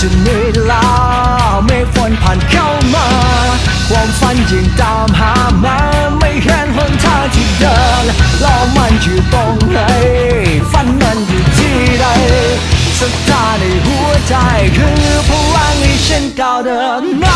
จนเหนื่อยล้าเมฆฝนผ่านเข้ามา ความฝันยิ่งตามหามาไม่เห็นหนทางที่เดินแล้วมันอยู่ตรงไหนฝันมันอยู่ที่ใดศรัทธาในหัวใจคือพลังให้ฉันก้าวเดินในถ้า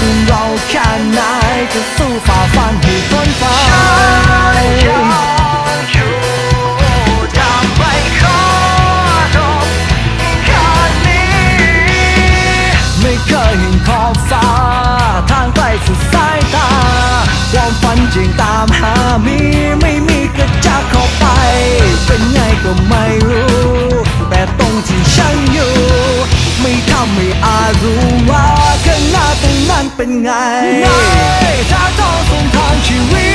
อื่นเราแค่ไหนจะสู้ฝ่าฟันให้พ้นไปยังอยู่จะไม่ขอจบครั้งนี้ไม่เคยเห็นขอบฟ้า ทางไกลสุดสายตาความฝันจริงตามหามีไม่มีกระจักเข้าไป เป็นไงก็ไม่รู้ ไงไงถ้าต้องส่งทางชีวิ